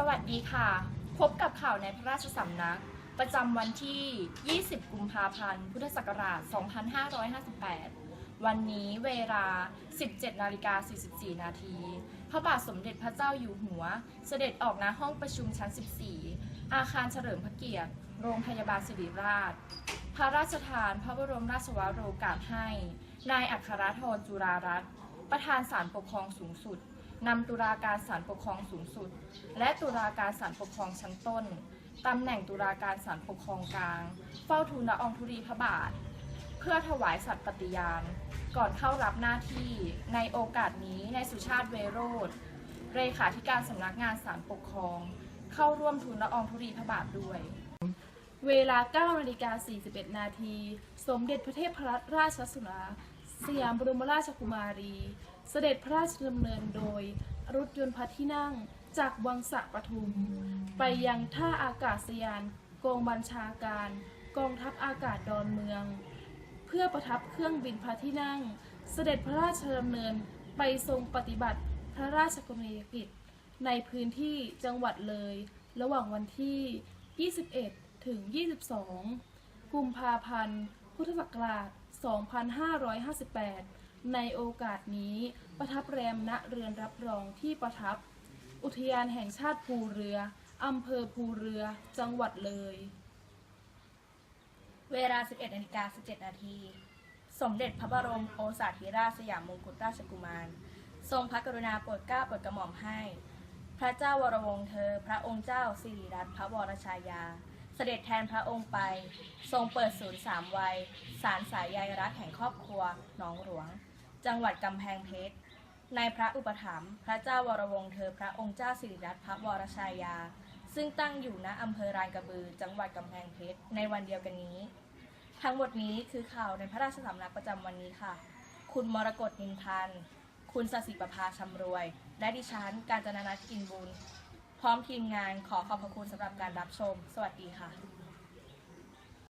สวัสดีค่ะ พบกับข่าวในพระราชสำนัก ประจำวันที่ 20 กุมภาพันธ์ พุทธศักราช 2558 วันนี้เวลา 17 นาฬิกา 44 นาที พระบาทสมเด็จพระเจ้าอยู่หัว เสด็จออกณห้องประชุมชั้น 14 อาคารเฉลิมพระเกียรติ โรงพยาบาลศิริราช พระราชทานพระบรมราชวโรกาสให้ นายอัครธรจุรารัตน์ประธานศาลปกครองสูงสุด นำตุลาการศาลปกครองสูงสุด และตุลาการศาลปกครองชั้นต้นตำแหน่งตุลาการศาลปกครองกลาง เฝ้าทูลละอองธุลีพระบาท เพื่อถวายสัตย์ปฏิญาณ ก่อนเข้ารับหน้าที่ในโอกาสนี้ในสุชาติเวโรธเลขาธิการสำนักงานศาลปกครอง เข้าร่วมทูลละอองธุลีพระบาทด้วย เวลา9นาฬิกา41 นาที สมเด็จพระเทพรัตนราชสุดา สยามบรมราชกุมารี เสด็จพระราชดำเนินโดยรถยนต์พระที่นั่งจากวังสะปทุม ไปยังท่าอากาศยานกองบัญชาการกองทัพอากาศดอนเมือง เพื่อประทับเครื่องบินพระที่นั่ง เสด็จพระราชดำเนินไปทรงปฏิบัติพระราชกรณียกิจ ในพื้นที่จังหวัดเลย ระหว่างวันที่ 21 ถึง 22 กุมภาพันธ์ พุทธศักราช 2558 ในโอกาสนี้ประทับแรมณเรือนรับรองที่ประทับ อุทยานแห่งชาติภูเรือ อำเภอภูเรือ จังหวัดเลย เวลา 11นาฬิกา17 นาที สมเด็จพระบรมโอษาธิราชสยามมงกุฎราชกุมาร ทรงพระกรุณาโปรดเกล้าโปรดกระหม่อมให้ พระเจ้าวรวงเธอ พระองค์เจ้าสิริรัตน์พระวรชายา เสด็จแทนพระองค์ไป ทรงเปิดศูนย์สามวัย สารสายใยรักแห่งครอบครัวหนองหลวง จังหวัดกำแพงเพชร ในพระอุปถัมภ์พระเจ้าวรวงศ์เธอพระองค์เจ้าสิริรัตนพระวรชายา ซึ่งตั้งอยู่ณอำเภอรานกระบือ จังหวัดกำแพงเพชร ในวันเดียวกันนี้ ทั้งหมดนี้คือข่าวในพระราชสำนักประจำวันนี้ค่ะ คุณมรกตนินทัน คุณสศิประภาชำรวย และดิฉัน การจนานัทกินบุญ พร้อมทีมงานขอขอบพระคุณสำหรับการรับชม สวัสดีค่ะ